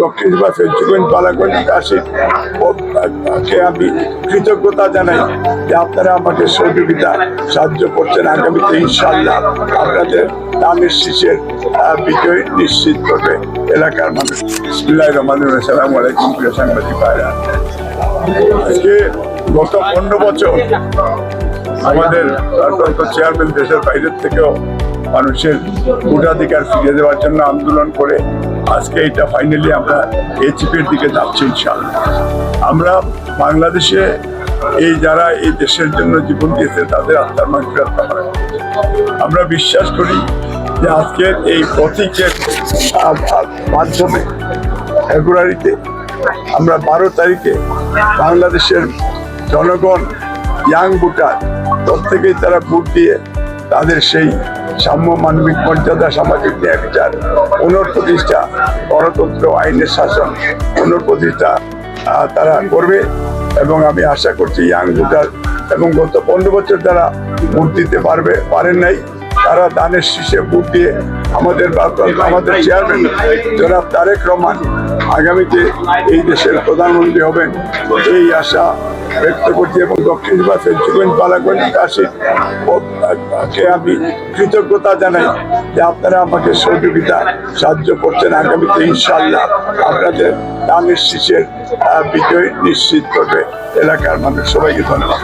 দক্ষিণ বা ফেঞ্চুগঞ্জ বালাগঞ্জ কাশি কে আমি কৃতজ্ঞতা জানাই যে আপনারা আমাকে সহযোগিতা সাহায্য করছেন আগামীতে ইনশাল্লাহ আপনাদের দানের শীষের বিজয় নিশ্চিত করবে এলাকার মানুষ। রহমান সালাম আলাইকুম, প্রিয় সাংবাদিক আজকে গত পনেরো বছর আমাদের চেয়ারম্যান দেশের বাইরের থেকেও মানুষের ভোটাধিকার ফিরিয়ে দেওয়ার জন্য আন্দোলন করে আজকে এটা ফাইনালি আমরা এইচপির দিকে যাচ্ছি ইনশাল্লাহ আমরা বাংলাদেশে এই যারা এই দেশের জন্য জীবন দিয়েছে, তাদের আত্মার কামনা করি। আমরা বিশ্বাস করি যে আজকের এই প্রতীকের মাধ্যমে ফেব্রুয়ারিতে আমরা বারো তারিখে বাংলাদেশের জনগণ ইয়াং ভোটার, প্রত্যেকেই তারা ভোট দিয়ে তাদের সেই সাম্য মানবিক মর্যাদা সামাজিক ন্যায় বিচার, পুনঃপ্রতিষ্ঠা, গণতন্ত্র, আইনের শাসন পুনঃপ্রতিষ্ঠা তারা করবে এবং আমি আশা করছি ইয়াং ভোটার এবং গত পনেরো বছর তারা ভোট দিতে পারবে, পারেন নাই। তারা দানের শীষে ভোট দিয়ে আমাদের আমাদের চেয়ারম্যান জনাব তারেক রহমান আগামীতে এই দেশের প্রধানমন্ত্রী হবেন। এই আশা ব্যক্ত করছি এবং দক্ষিণ বা ফেঞ্চুগঞ্জ বালাগঞ্জ কাশি কে আমি কৃতজ্ঞতা জানাই যে আপনারা আমাকে সহযোগিতা সাহায্য করছেন আগামীতে ইনশাল্লাহ আপনাদের দানের শীষের বিজয় নিশ্চিত করবে। এলাকার মানুষ সবাইকে ধন্যবাদ।